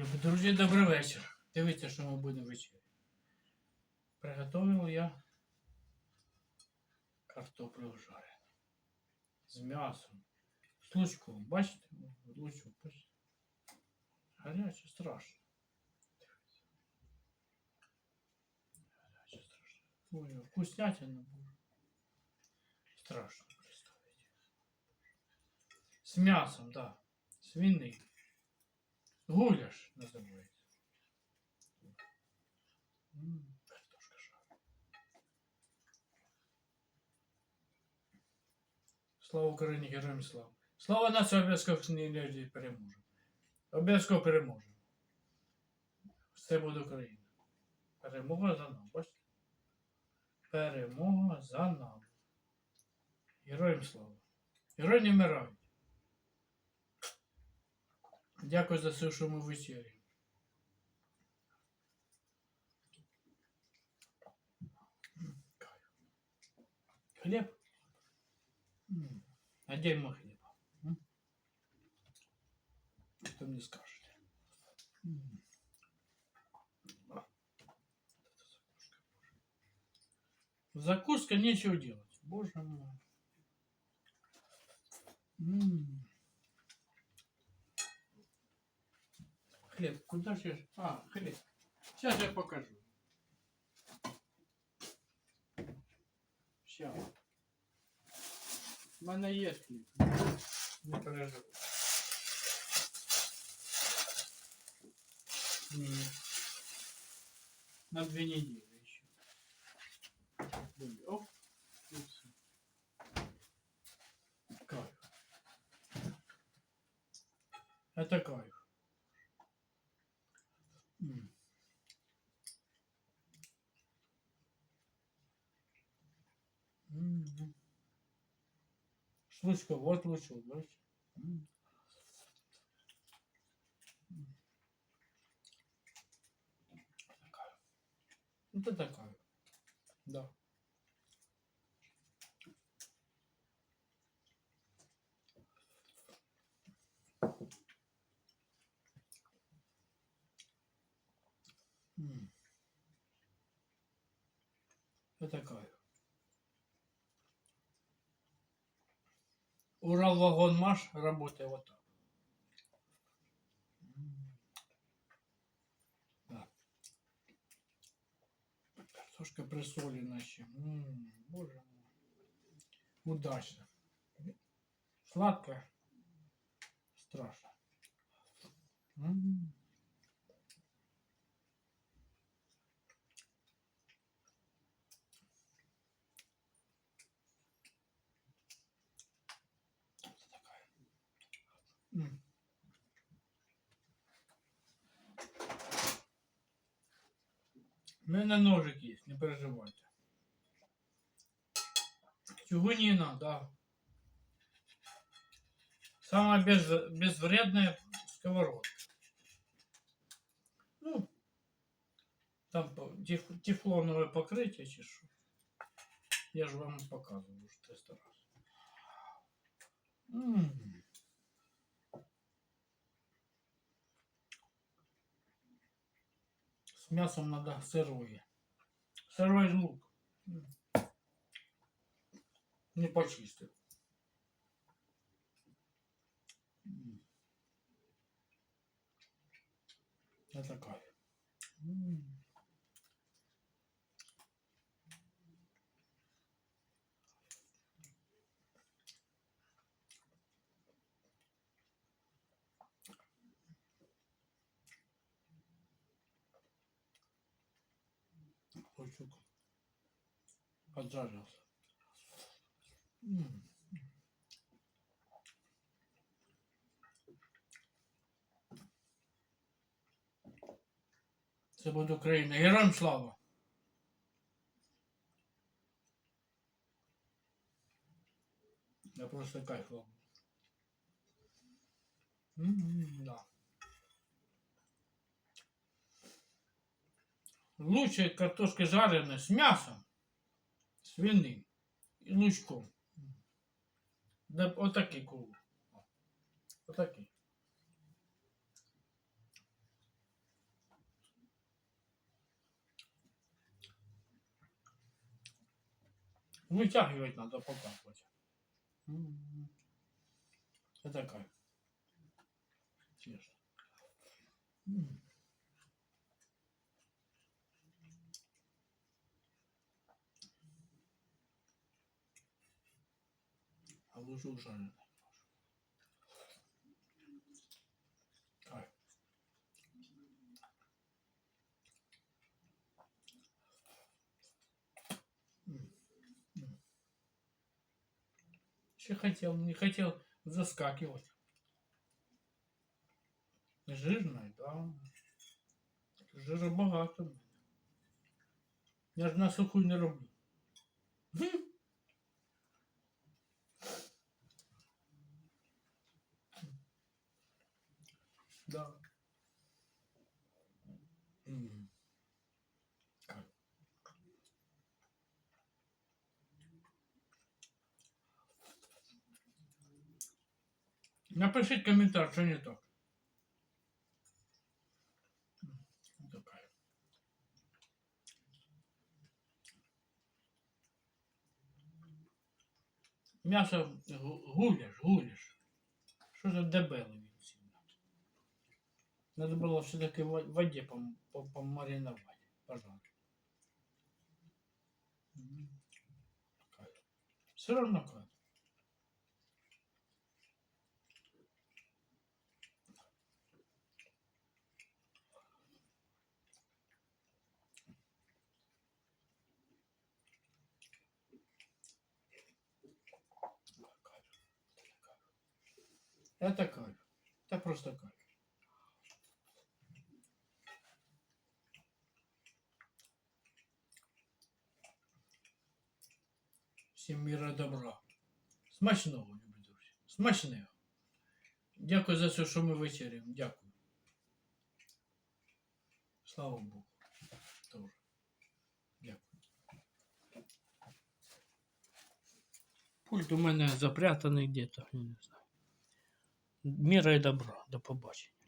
Друзі, добрий вечір. Дивіться, що ми будемо вечеряти. Приготовив я картоплю жарену. З м'ясом. З лучком. Бачите? Лучок? Гаряче, страшно. Гаряче, страшно. Ой, вкуснятина буде. Страшно представить. З м'ясом, да. Свиний. Гуляш називається. Картошка жарена. Слава Україні, героям слава. Слава нації обов'язково не переможемо. Обов'язково переможемо. Все буде Україна. Перемога за нами, бачите? Перемога за нами. Героям слава. Герої не вмирають. Дякую за все, що ми вечері. Хлеб? М, А где мой хлеб? М? Кто мне скажет? М. А. Закуска, нечего делать. Боже мой. М. Хлеб, куда же? я- А, хлеб. Сейчас я покажу. Сейчас. У мене є хліб. Не переживай. Ні. На две недели еще. Оп. и всё. Кайф. Это кайф. М. Шлычка, вот лучок, бачите? М. М. Такая. Это такая. Да. Это такая. Урал вагон Маш работает вот так. М. Да. Картошка присолена еще. М, Боже мой. Удачно. Сладко. Страшно. М. такая. У мене ножик є, не переживайте. Чугунина, да. Самая без, безвредная сковородка. Ну, там тефлоновое покрытие, що. Я же вам показывал уже 300 раз. М. Мясом надо сырое. Сырой лук. Не почистил. Это кайф. Лучок поджарился. М. Це буде Україна. Героям слава! Я просто кайф ловлю. М, Да. Лучше картошки жареной с мясом, свиным и лучком. Да, вот такие круг Вот такие. Вытягивать надо покапать. Это как? А. Кайф. М. М. Еще хотел, не хотел заскакивать. Жирная, да. Жира багато. Я ж на суху не роблю. Хм. Да. М. Как? Напишіть коментар, що не так. М'ясо гу- гуляш, гуляш. Що за дебелий сильно. Надо было все-таки в воде пом- по- помариновать, пожалуйста. Все равно как. Это кайф. Это просто кайф. Всім міра добра. Смачного, любі друзі. Смачного. Дякую за все, що ми вечеряємо. Дякую. Слава Богу. Тоже. Дякую. Пульт у мене запрятаний где-то, я не знаю. Міра і добра. До побачення.